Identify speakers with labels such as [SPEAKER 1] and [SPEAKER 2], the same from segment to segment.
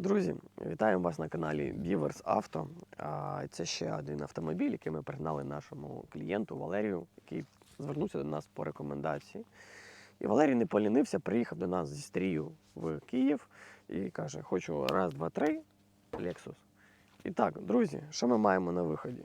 [SPEAKER 1] Друзі, вітаємо вас на каналі Beavers Auto. Це ще один автомобіль, який ми пригнали нашому клієнту Валерію, який звернувся до нас по рекомендації. І Валерій не полінився, приїхав до нас зі стрію в Київ і каже: хочу раз, два, три, Lexus. І так, друзі, що ми маємо на виході?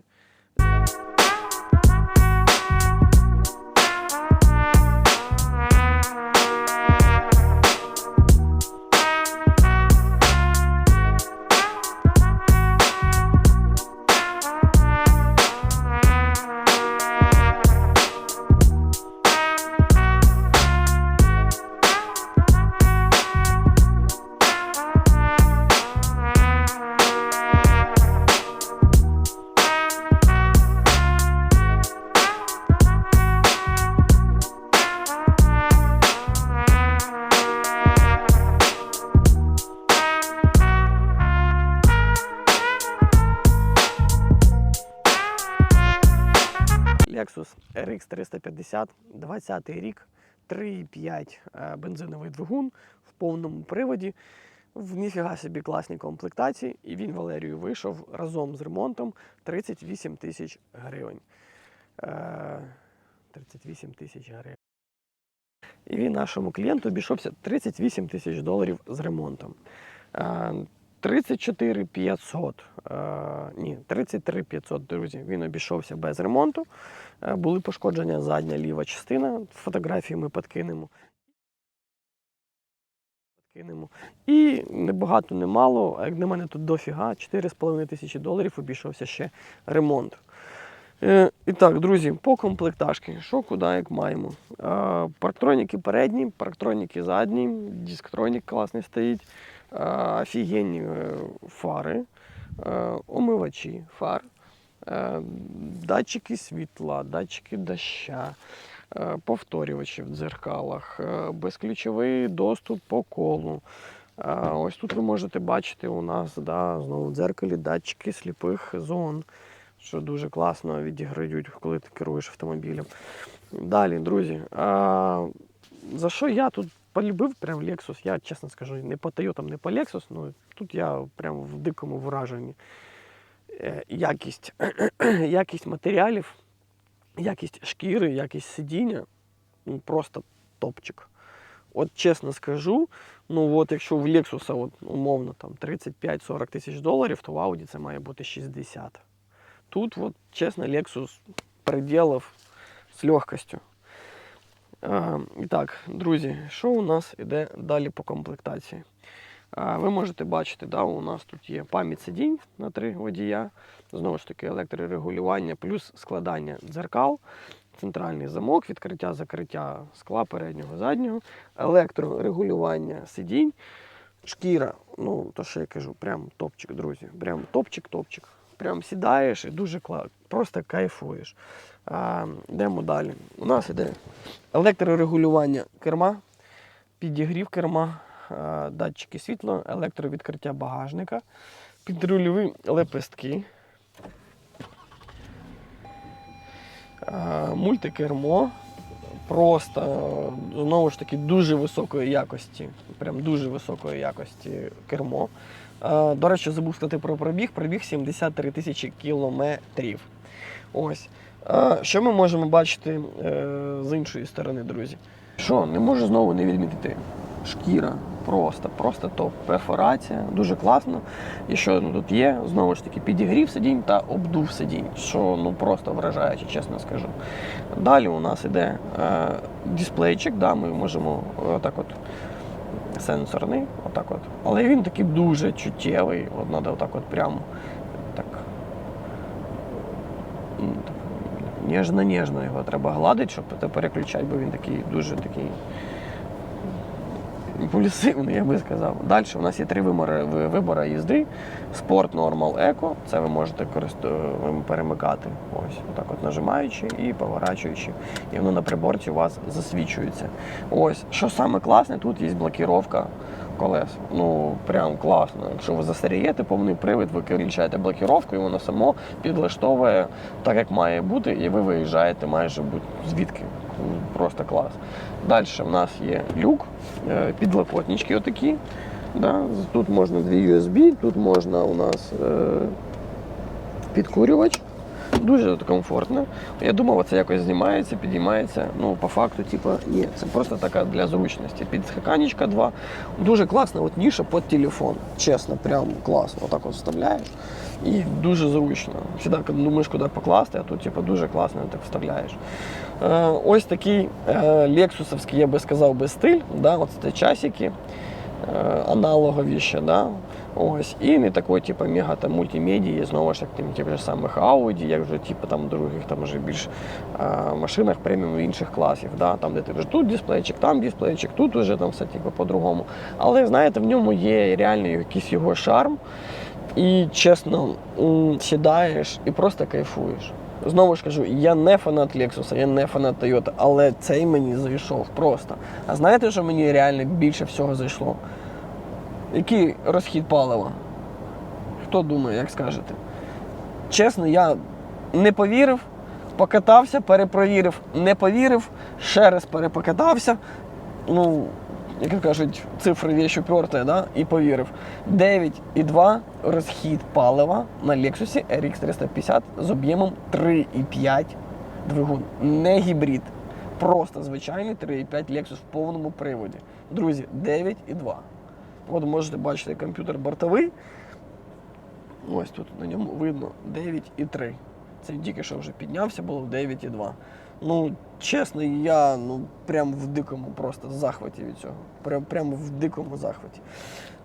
[SPEAKER 1] RX 350, 20 рік, 3,5 е, бензиновий двигун в повному приводі. В ніфіга собі класній комплектації, і він Валерію вийшов разом з ремонтом 38 тисяч гривень. Е, 38 тисяч гривень. І він нашому клієнту обійшовся 38 тисяч доларів з ремонтом. Е, 34 500, е, ні, 33 500, друзі, він обійшовся без ремонту. Е, були пошкодження задня ліва частина. Фотографії ми. Подкинемо. І не багато, не мало, як на мене тут дофіга, 4,5 тисячі доларів обійшовся ще ремонт. Е, і так, друзі, по комплектажки, що куди, як маємо. Е, парктроніки передні, парктроніки задні, дисктронік класний стоїть, офігенні фари, омивачі фар, датчики світла, датчики доща, е, повторювачі в дзеркалах, е, безключовий доступ по колу. Е, Ось тут ви можете бачити у нас да, знову в дзеркалі датчики сліпих зон що дуже класно відіграють, коли ти керуєш автомобілем. Далі, друзі, а, за що я тут полюбив прям Lexus, я чесно скажу, не по Toyota, не по Lexus, ну тут я прям в дикому враженні. Е, Якість, якість матеріалів, якість шкіри, якість сидіння, ну просто топчик. От чесно скажу, ну от якщо в Lexus от, умовно там 35-40 тисяч доларів, то в Audi це має бути 60. Тут, вот, честно, Lexus приделав з легкостю. А, і так, друзі, що у нас іде далі по комплектації? Ви можете бачити, да, у нас тут є пам'ять сидінь на три водія, знову ж таки, електрорегулювання, плюс складання дзеркал, центральний замок, відкриття, закриття скла переднього, заднього, електрорегулювання сидінь, шкіра, ну, то що я кажу, прям топчик, друзі. Прям топчик-топчик прям сідаєш і дуже кла... просто кайфуєш. А, Йдемо далі. У нас іде електрорегулювання керма, підігрів керма, датчики світла, електровідкриття багажника, підрульові лепестки, мультикермо. Просто знову ж таки дуже високої якості, прям дуже високої якості кермо. Е, До речі, забув сказати про пробіг. Пробіг 73 тисячі кілометрів. Ось. Е, Що ми можемо бачити е, з іншої сторони, друзі? Що, не можу знову не відмітити. Шкіра просто, просто топ. Перфорація, дуже класно. І що ну, тут є, знову ж таки, підігрів сидінь та обдув сидінь, що ну просто вражаюче, чесно скажу. Далі у нас іде е, дисплейчик, да, ми можемо отак от сенсорний, отак от. Але він такий дуже чуттєвий. От треба отак от прямо так Ніжно-ніжно його треба гладити, щоб це переключати, бо він такий дуже такий імпульсивний, я би сказав. Далі у нас є три вибори, ви- вибори їзди: спорт, нормал, еко. Це ви можете користу- перемикати. Ось, отак от нажимаючи і поворачуючи. І воно на приборці у вас засвічується. Ось, що саме класне, тут є блокіровка колес. Ну, прям класно. Якщо ви застарієте, повний привід, ви включаєте блокіровку, і воно само підлаштовує так, як має бути, і ви виїжджаєте майже будь звідки. Просто клас. Далі в нас є люк, е, підлокотнички отакі. Да? Тут можна дві USB, тут можна у нас е, підкурювач. Дуже комфортно. Я думав, це якось знімається, підіймається. Ну, по факту, типу, ні, це просто така для зручності. Підхаканічка 2. Дуже класна от ніша під телефон. Чесно, прям класно. Отак от вставляєш. І дуже зручно. Коли думаєш, куди покласти, а тут типу, дуже класно так вставляєш. Е, ось такий е, лексусовський, я би сказав, би стиль. Да? От часики е, аналогові ще, да? Ось, і не такий, типу, мега там мультимедії, знову ж таки, тих же самих Audi, як вже типу, там других там вже більш е, машинах преміум інших класів, да? там, де ти вже тут дисплейчик, там дисплейчик, тут вже там все типу, по-другому. Але знаєте, в ньому є реально якийсь його шарм. І чесно, сідаєш і просто кайфуєш. Знову ж кажу, я не фанат Lexus, я не фанат Toyota, але цей мені зайшов просто. А знаєте, що мені реально більше всього зайшло? Який розхід палива? Хто думає, як скажете? Чесно, я не повірив, покатався, перепровірив, не повірив, ще раз перепокатався. Ну, як кажуть, цифри вещь упертая, да? і повірив. 9,2 розхід палива на Lexus RX 350 з об'ємом 3,5 двигун. Не гібрид. Просто звичайний 3,5 Lexus в повному приводі. Друзі, 9,2. От можете бачити комп'ютер бортовий. Ось тут на ньому видно 9,3. Це тільки що вже піднявся, було 9,2. Ну, чесно, я ну, прям в дикому просто захваті від цього. Прям, прям в дикому захваті.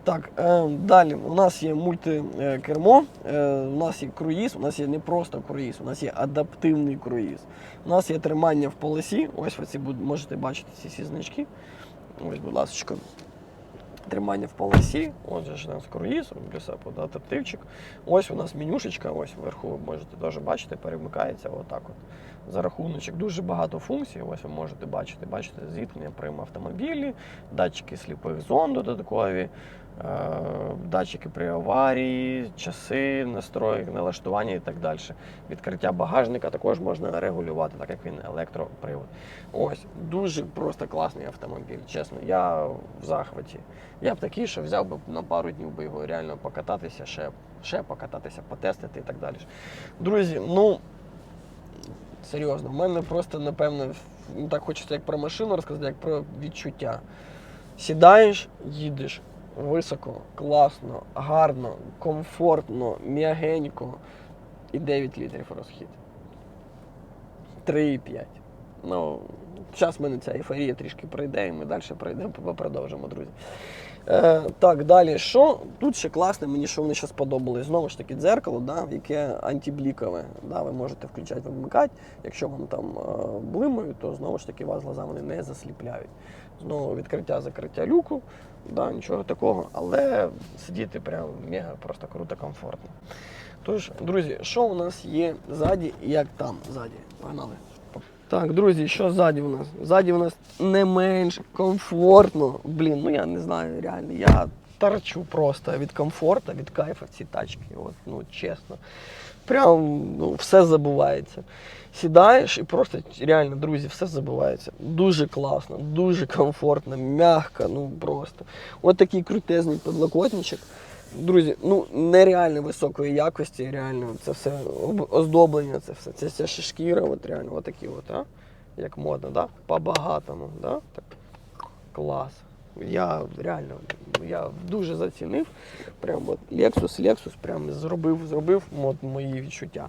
[SPEAKER 1] Так, е, далі у нас є мультикермо, е, у нас є круїз, у нас є не просто круїз, у нас є адаптивний круїз. У нас є тримання в полосі. Ось ви ці можете бачити ці всі значки. Ось, будь ласка, тримання в полосі. Ось же ж нас круїз, плюс адаптивчик. Ось у нас менюшечка, ось вверху ви можете теж бачити, перемикається отак от. За рахуночок дуже багато функцій. Ось ви можете бачити, бачите, зіткнення прямо автомобілі, датчики сліпих зон додаткові, е, датчики при аварії, часи, настрої, налаштування і так далі. Відкриття багажника також можна регулювати, так як він електропривод. Ось дуже просто класний автомобіль. Чесно, я в захваті. Я б такий, що взяв би на пару днів би його реально покататися, ще, ще покататися, потестити і так далі. Друзі, ну серйозно, в мене просто, напевно, ну, так хочеться як про машину розказати, як про відчуття. Сідаєш, їдеш високо, класно, гарно, комфортно, м'ягенько і 9 літрів розхід. 3,5. Ну, зараз в мене ця ейфорія трішки пройде, і ми далі пройдемо, продовжимо, друзі. Е, так, далі, що тут ще класне, мені що мені ще сподобалось. Знову ж таки, дзеркало, да, яке антиблікове. Да, ви можете включати, вимикати. Якщо вам там е, блимають, то знову ж таки вас глаза вони не засліпляють. Знову відкриття, закриття люку, да, нічого такого, але сидіти прям мега просто круто, комфортно. Тож, друзі, що у нас є ззаді і як там ззаді? Погнали. Так, друзі, що ззаді у нас? Ззаді у нас не менш комфортно. Блін, ну я не знаю, реально. Я торчу просто від комфорту, від кайфу в цій тачці. От, ну, чесно. Прям ну, все забувається. Сідаєш і просто реально, друзі, все забувається. Дуже класно, дуже комфортно, м'яко, ну просто. От такий крутезний подлокотничок. Друзі, ну нереально високої якості, реально це все оздоблення, це все. Це вся шкіра, от реально, от такі от, а? Як модно, да? По-багатому, да? Так. Клас. Я реально я дуже зацінив. Прям от Lexus, Lexus прям зробив, зробив от, мої відчуття.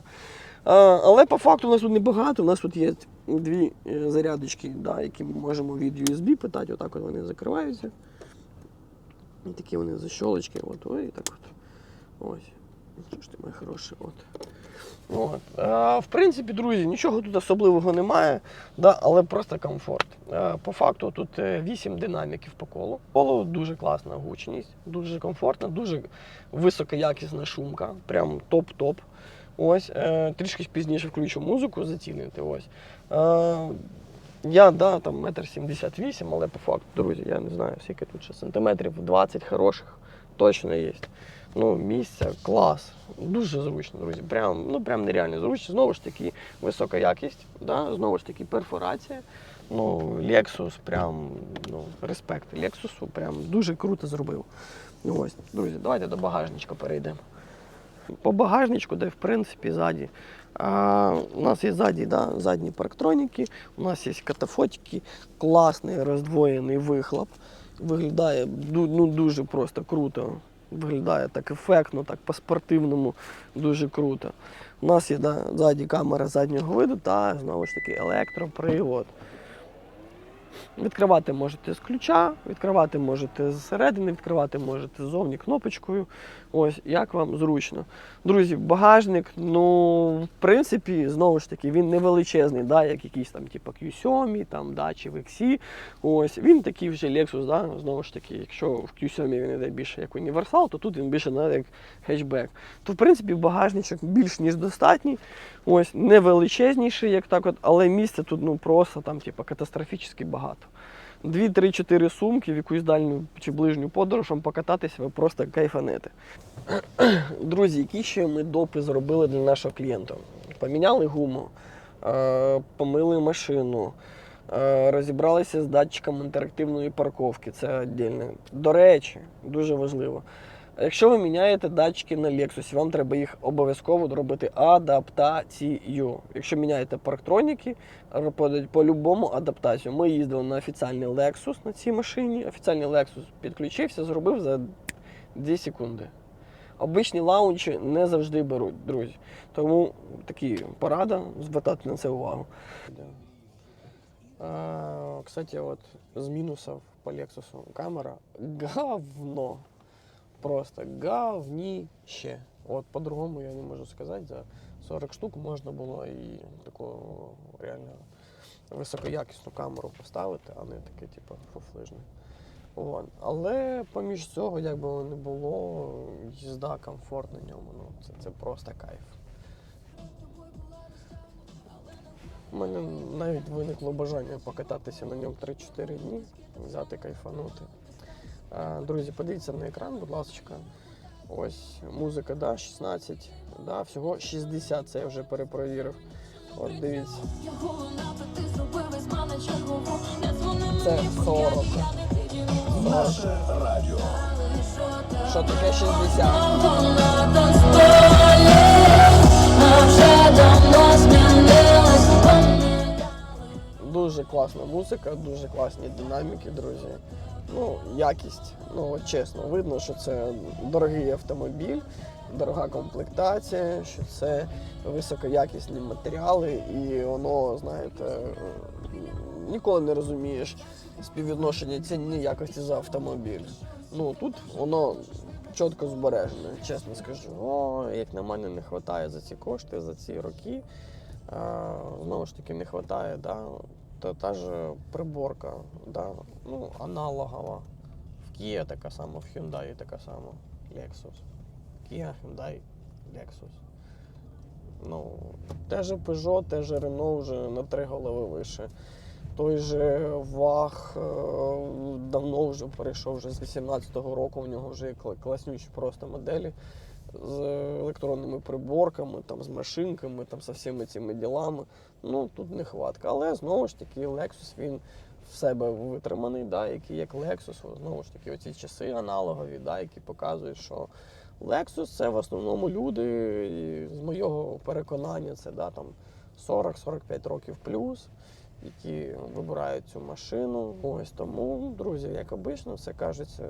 [SPEAKER 1] А, але по факту у нас тут небагато. У нас тут є дві е, зарядочки, да, які ми можемо від USB питати. Отак от вони закриваються. І такі вони защолочки. От, ой, так от. Ось. Що ж ти моє хороше, от. От. А, в принципі, друзі, нічого тут особливого немає, да, але просто комфорт. А, по факту тут 8 динаміків по колу. Коло дуже класна гучність, дуже комфортна, дуже високоякісна шумка, прям топ-топ. Ось, е, трішки пізніше включу музику, зацінити. Ось. Е, я, да, там метр сімдесят вісім, але по факту, друзі, я не знаю, скільки тут ще сантиметрів 20 хороших точно є. Ну, місця, клас. Дуже зручно, друзі. Прям, ну, прям нереально зручно. Знову ж таки, висока якість, да? знову ж таки, перфорація. Ну, Lexus, прям, ну, респект Lexus, прям дуже круто зробив. Ось, друзі, давайте до багажничка перейдемо. По багажничку, де в принципі ззаді. У нас є ззаді да, задні парктроніки, у нас є катафотики, класний роздвоєний вихлоп. Виглядає ну, дуже просто круто. Виглядає так ефектно, так по-спортивному, дуже круто. У нас є да, ззаді камера заднього виду та знову ж таки електропривод. Відкривати можете з ключа, відкривати можете зсередини, відкривати можете ззовні кнопочкою. Ось як вам зручно. Друзі, багажник, ну, в принципі, знову ж таки, він не величезний, да, як якийсь там, типу Q7, там, да, чи в XC. Ось, він такий вже Lexus, да, знову ж таки, якщо в Q7 він йде більше як універсал, то тут він більше да, як хетчбек. То, в принципі, багажничок більш ніж достатній. Ось, не величезніший, як так от, але місця тут ну, просто там, типу, катастрофічно багато. Дві, три, чотири сумки в якусь дальню чи ближню подорож покататися, ви просто кайфанете. Друзі, які ще ми допи зробили для нашого клієнта? Поміняли гуму, е, помили машину, е, розібралися з датчиком інтерактивної парковки. Це віддільне. До речі, дуже важливо. Якщо ви міняєте датчики на Lexus, вам треба їх обов'язково робити адаптацію. Якщо міняєте парктроніки, робити по-любому адаптацію. Ми їздили на офіціальний Lexus на цій машині. Офіціальний Lexus підключився, зробив за 2 секунди. Обичні лаунчі не завжди беруть, друзі. Тому такі порада, звертати на це увагу. Кстати, от з мінусів по Lexus камера говно. Просто говніще. От по-другому я не можу сказати. За 40 штук можна було і таку реально високоякісну камеру поставити, а не таке, типу, фуфлижне. От. Але поміж цього, як би не було, їзда, комфорт на ньому. Ну, це, це просто кайф. У мене навіть виникло бажання покататися на ньому 3-4 дні, взяти кайфанути. А, Друзі, подивіться на екран, будь ласка. Ось музика, да, 16, да, всього 60, це я вже перепровірив. От дивіться. Це 40.
[SPEAKER 2] Наше радіо.
[SPEAKER 1] Що таке 60? Дуже класна музика, дуже класні динаміки, друзі. Ну, якість, ну чесно, видно, що це дорогий автомобіль, дорога комплектація, що це високоякісні матеріали, і воно, знаєте, ніколи не розумієш співвідношення ціни якості за автомобіль. Ну тут воно чітко збережене, чесно скажу. О, як на мене, не вистачає за ці кошти, за ці роки. А, знову ж таки, не вистачає, да, та, та ж приборка, да, ну, аналогова. В Kia така сама, в Hyundai така сама, Lexus. Kia, Hyundai, Lexus. Ну, те Peugeot, те же Renault вже на три голови вище. Той же ВАГ е, давно вже перейшов вже з 18-го року, у нього вже класнючі просто моделі з електронними приборками, там, з машинками, там, з всіми цими ділами. Ну, тут нехватка. Але знову ж таки, Lexus він в себе витриманий, да, який як Lexus, знову ж таки, оці часи аналогові, да, які показують, що Lexus це в основному люди, з моєго переконання, це да, там 40-45 років плюс які вибирають цю машину. Ось тому, друзі, як обично, все кажеться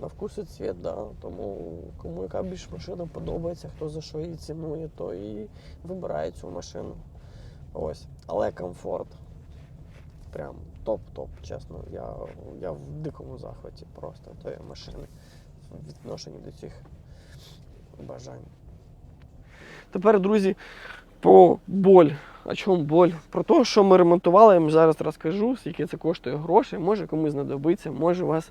[SPEAKER 1] на вкус і цвіт, да. Тому кому яка більш машина подобається, хто за що її цінує, то і вибирає цю машину. Ось. Але комфорт. Прям топ-топ, чесно. Я, я в дикому захваті просто тої машини в відношенні до цих бажань. Тепер, друзі, про боль. А чому боль? Про те, що ми ремонтували, я вам зараз розкажу, скільки це коштує грошей, може комусь знадобиться, може у вас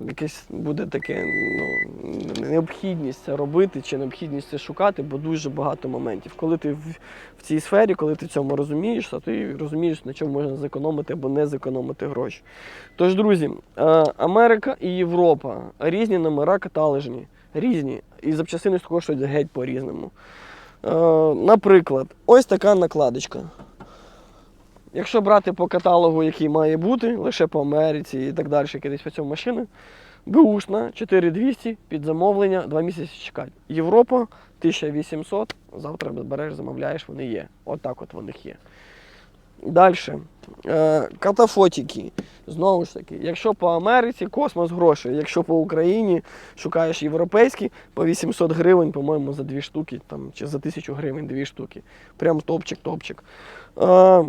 [SPEAKER 1] якесь буде таке ну, необхідність це робити чи необхідність це шукати, бо дуже багато моментів. Коли ти в, в цій сфері, коли ти цьому розумієш, то ти розумієш, на чому можна зекономити або не зекономити гроші. Тож, друзі, е, Америка і Європа різні номера каталежні, різні. І запчастини коштують геть по-різному. Е, Наприклад, ось така накладочка. Якщо брати по каталогу, який має бути, лише по Америці і так далі, якісь по цьому машини, Бушна 4200 під замовлення, 2 місяці чекати. Європа 1800, завтра береш, замовляєш, вони є. Отак от в них є. Далі. Е, катафотики. Знову ж таки, якщо по Америці космос грошей, якщо по Україні шукаєш європейські, по 800 гривень, по-моєму, за дві штуки, там, чи за 1000 гривень дві штуки. Прям топчик-топчик. Е,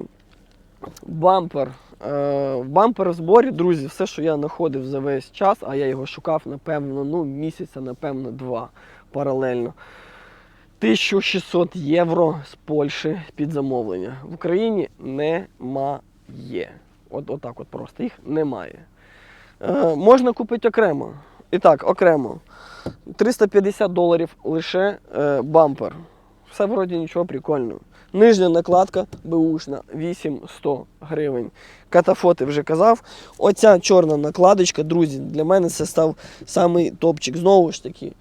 [SPEAKER 1] бампер. Е, бампер зборі, друзі, все, що я знаходив за весь час, а я його шукав, напевно, ну, місяця, напевно, два паралельно. 1600 євро з Польщі під замовлення. В Україні немає. От, отак от просто їх немає. Е, можна купити окремо. І так, окремо. 350 доларів лише е, бампер. Все вроді нічого прикольного. Нижня накладка беушна 800 гривень. Катафоти вже казав. Оця чорна накладочка, друзі, для мене це став самий топчик. Знову ж таки,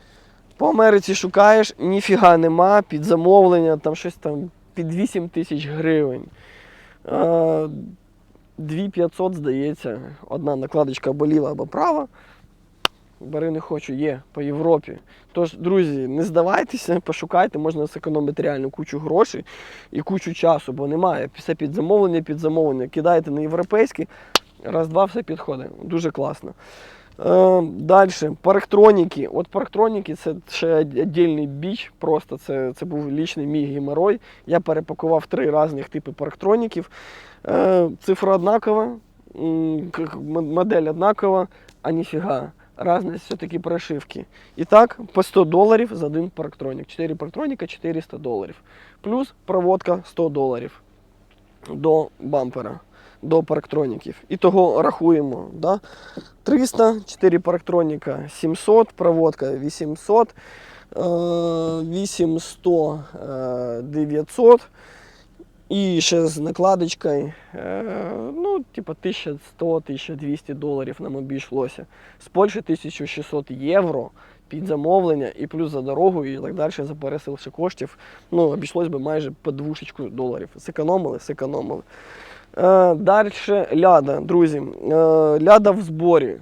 [SPEAKER 1] по Америці шукаєш, ніфіга нема, під замовлення, там щось там під 8 тисяч гривень. Е, 2500, здається, одна накладочка або ліва, або права. Бери не хочу, є по Європі. Тож, друзі, не здавайтеся, пошукайте, можна зекономити реально кучу грошей і кучу часу, бо немає. Все під замовлення, під замовлення. Кидаєте на європейський, раз-два, все підходить. Дуже класно. Е, Далі, парктроніки. От парктроніки це ще віддільний біч. Просто це, це був лічний мій геморой. Я перепакував три різних типи парктроніків. Е, Цифра однакова, модель однакова, а ніфіга. Разність все-таки прошивки. І так, по 100 доларів за один парктронік. 4 парктроніка 400 доларів. Плюс проводка 100 доларів до бампера, до парктроніків. І того рахуємо. Да? 300, 4 парктроніка 700, проводка 800, е, 800, е, 900. І ще з накладочкою, е, ну, типа 1100-1200 доларів нам обійшлося. З Польщі 1600 євро під замовлення і плюс за дорогу, і так далі за пересил коштів. Ну, обійшлось би майже по двушечку доларів. Зекономили, зекономили. Е, далі ляда, друзі. Е, ляда в зборі.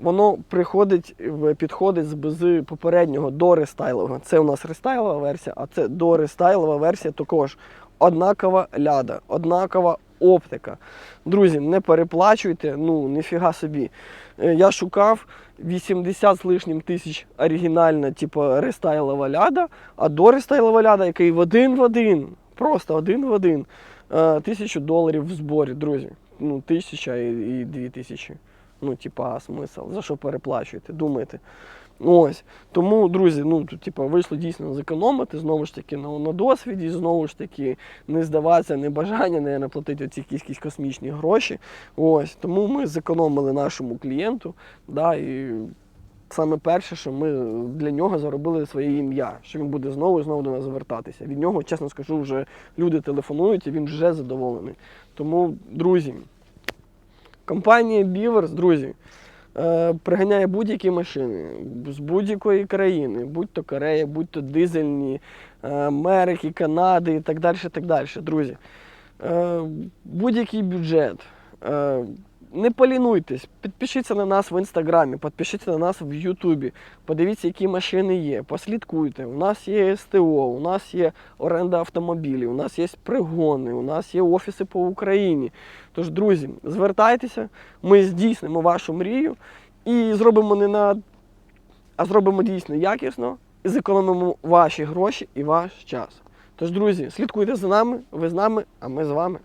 [SPEAKER 1] Воно приходить, підходить з, попереднього до рестайлового. Це у нас рестайлова версія, а це до рестайлова версія також. Однакова ляда, однакова оптика. Друзі, не переплачуйте, ну ніфіга собі. Е, Я шукав 80 з лишнім тисяч оригінальна, типу, рестайлова ляда, а до рестайлова ляда, який в один в один, просто один в один. Е, Тисячу доларів в зборі, друзі. Ну, тисяча і, і дві тисячі. Ну, типа, смисл. За що переплачуєте? Думаєте? Ось. Тому, друзі, ну тут, типа, вийшло дійсно зекономити, знову ж таки, на, на досвіді, знову ж таки, не здаватися, не бажання, не наплатити оці якісь космічні гроші. Ось. Тому ми зекономили нашому клієнту. Да, і саме перше, що ми для нього заробили своє ім'я, що він буде знову і знову до нас звертатися. Від нього, чесно скажу, вже люди телефонують і він вже задоволений. Тому, друзі, компанія Beavers, друзі, е, приганяє будь-які машини з будь-якої країни, будь-то Корея, будь-то дизельні, е, Америки, Канади і так далі. так далі. Друзі, е, будь-який бюджет. Не полінуйтесь, підпишіться на нас в інстаграмі, підпишіться на нас в Ютубі, подивіться, які машини є, послідкуйте. У нас є СТО, у нас є оренда автомобілів, у нас є пригони, у нас є офіси по Україні. Тож, друзі, звертайтеся, ми здійснимо вашу мрію і зробимо не на, а зробимо дійсно якісно і зекономимо ваші гроші і ваш час. Тож, друзі, слідкуйте за нами, ви з нами, а ми з вами.